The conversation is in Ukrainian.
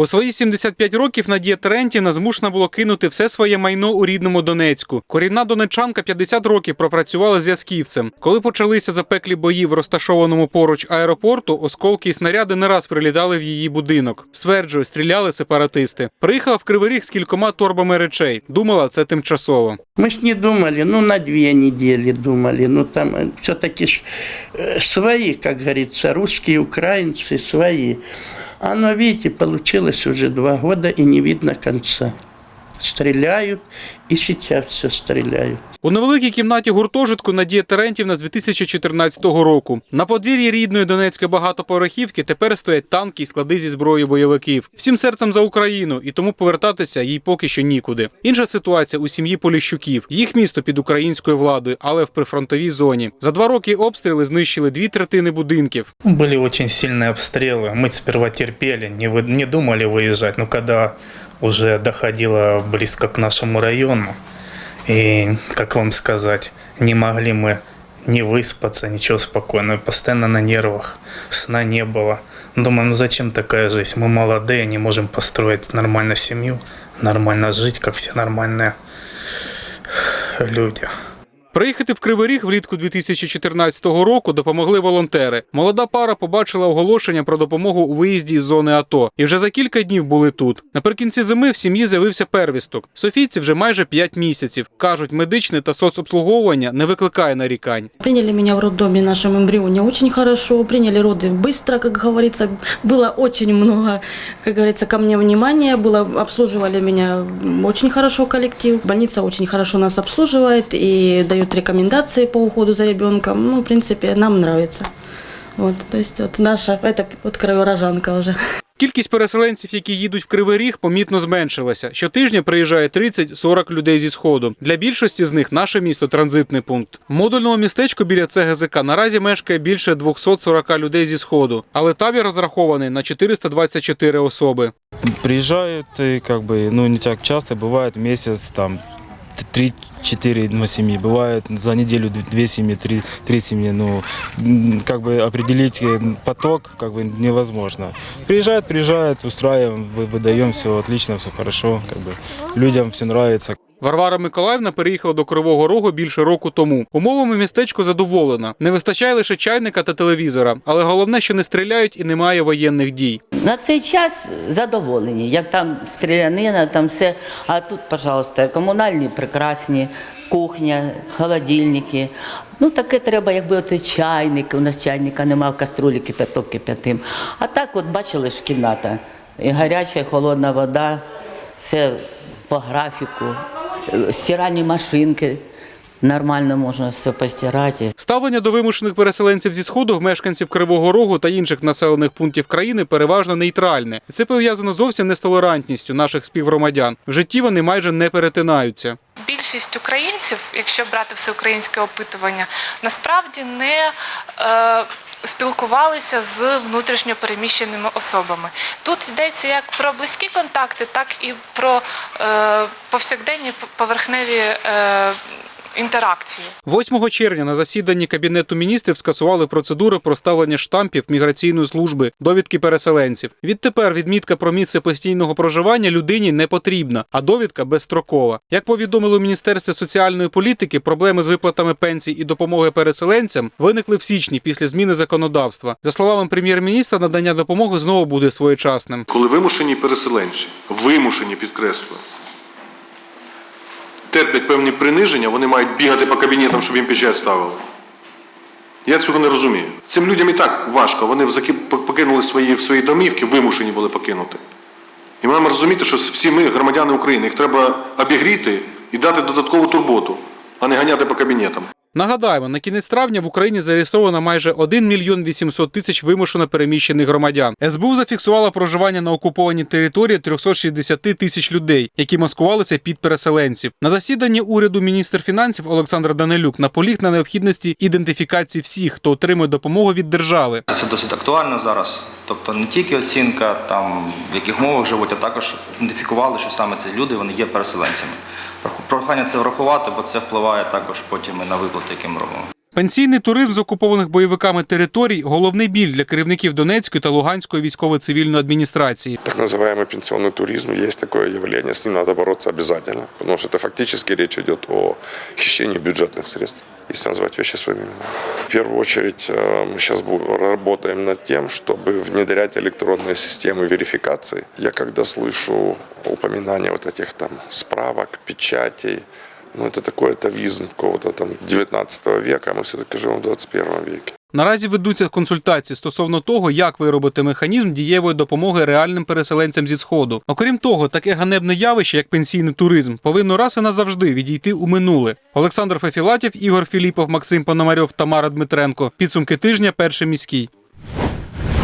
У свої 75 років Надія Терентівна змушена було кинути все своє майно у рідному Донецьку. Корінна донечанка 50 років пропрацювала зв'язківцем. Коли почалися запеклі бої в розташованому поруч аеропорту, осколки і снаряди не раз прилітали в її будинок. Стверджує, стріляли сепаратисти. Приїхала в Кривий Ріг з кількома торбами речей. Думала, це тимчасово. Мы ж не думали, ну на две недели думали, ну там все-таки ж э, свои, как говорится, русские, украинцы свои. А но видите, получилось уже два года и не видно конца Стреляют и сейчас все стреляют. У невеликій кімнаті гуртожитку Надія Терентівна з 2014 року. На подвір'ї рідної Донецької багатоповерхівки тепер стоять танки і склади зі зброєю бойовиків. Всім серцем за Україну, і тому повертатися їй поки що нікуди. Інша ситуація у сім'ї Поліщуків. Їх місто під українською владою, але в прифронтовій зоні. За два роки обстріли знищили дві третини будинків. Были очень сильные обстрелы. Мы сперва терпели, не, вы- не думали выезжать, но когда уже доходило близко к нашему району, и, как вам сказать, не могли мы не выспаться, ничего спокойно, постоянно на нервах, сна не было. Думаю, ну зачем такая жизнь? Мы молодые, не можем построить нормально семью, нормально жить, как все нормальные люди. Приїхати в Кривий Ріг влітку 2014 року допомогли волонтери. Молода пара побачила оголошення про допомогу у виїзді із зони АТО. І вже за кілька днів були тут. Наприкінці зими в сім'ї з'явився первісток. Софійці вже майже 5 місяців. Кажуть, медичне та соцобслуговування не викликає нарікань. Приняли меня в роддоме нашем эмбрионе очень хорошо, приняли роды быстро, как говорится. Было очень много, как говорится, ко мне внимания, было, обслуживали меня очень хорошо коллектив. Больница очень хорошо нас обслуживает и дает рекомендации по уходу за ребенком. Ну, в принципе, нам нравится. Вот, то есть вот наша, это вот краеурожанка уже. Кількість переселенців, які їдуть в Кривий Ріг, помітно зменшилася. Щотижня приїжджає 30-40 людей зі сходу. Для більшості з них наше місто транзитний пункт. В модульному містечку біля ЦГЗК наразі мешкає більше 240 людей зі сходу, але табір розрахований на 424 особи. Приезжают, и как бы, ну, не так часто, бывает месяц, там, 3-4 ну, семьи, бывает за неделю д- две семьи, три, три семьи, ну, как бы определить э, поток, как бы, невозможно. Приезжают, приезжают, устраиваем, вы- выдаем, все отлично, все хорошо, как бы, людям все нравится. Варвара Миколаївна переїхала до Кривого Рогу більше року тому. Умовами містечко задоволена. Не вистачає лише чайника та телевізора, але головне, що не стріляють і немає воєнних дій. На цей час задоволені, як там стрілянина, там все. А тут, пожалуйста, комунальні прекрасні, кухня, холодильники. Ну таке треба, якби от чайник. У нас чайника немає, в каструлі кипяток кип'ятим. А так, от бачили ж кімната. І гаряча, і холодна вода, все по графіку, стиральні машинки. Нормально можна все постирати. Ставлення до вимушених переселенців зі сходу в мешканців Кривого Рогу та інших населених пунктів країни переважно нейтральне. Це пов'язано зовсім не з толерантністю наших співгромадян. В житті вони майже не перетинаються. Більшість українців, якщо брати всеукраїнське опитування, насправді не е, спілкувалися з внутрішньо переміщеними особами. Тут йдеться як про близькі контакти, так і про е, повсякденні поверхневі е, інтеракції. 8 червня на засіданні Кабінету міністрів скасували процедури про ставлення штампів міграційної служби, довідки переселенців. Відтепер відмітка про місце постійного проживання людині не потрібна, а довідка безстрокова. Як повідомили у Міністерстві соціальної політики, проблеми з виплатами пенсій і допомоги переселенцям виникли в січні після зміни законодавства. За словами прем'єр-міністра, надання допомоги знову буде своєчасним. Коли вимушені переселенці, вимушені підкреслюю, терплять певні приниження, вони мають бігати по кабінетам, щоб їм печать ставили. Я цього не розумію. Цим людям і так важко. Вони покинули свої, свої домівки, вимушені були покинути. І маємо розуміти, що всі ми громадяни України, їх треба обігріти і дати додаткову турботу, а не ганяти по кабінетам. Нагадаємо, на кінець травня в Україні зареєстровано майже 1 мільйон 800 тисяч вимушено переміщених громадян. СБУ зафіксувала проживання на окупованій території 360 тисяч людей, які маскувалися під переселенців. На засіданні уряду міністр фінансів Олександр Данилюк наполіг на необхідності ідентифікації всіх, хто отримує допомогу від держави. Це досить актуально зараз. Тобто не тільки оцінка, там, в яких мовах живуть, а також ідентифікували, що саме ці люди вони є переселенцями. Прохання це врахувати, бо це впливає також потім і на виплати, які ми робимо. Пенсійний туризм з окупованих бойовиками територій головний біль для керівників Донецької та Луганської військово-цивільної адміністрації. Так называемый пенсионный туризм есть такое явление, с ним надо бороться обязательно, потому что это фактически речь идет о хищении бюджетных средств, Если назвать вещи своими именами. В первую очередь э, мы сейчас работаем над тем, чтобы внедрять электронные системы верификации. Я когда слышу упоминания вот этих там справок, печатей, ну это такой атовизм какого-то там 19 века, а мы все-таки живем в 21 веке. Наразі ведуться консультації стосовно того, як виробити механізм дієвої допомоги реальним переселенцям зі сходу. Окрім того, таке ганебне явище, як пенсійний туризм, повинно раз і назавжди відійти у минуле. Олександр Фефілатів, Ігор Філіпов, Максим Пономарьов, Тамара Дмитренко. Підсумки тижня. Перший міський.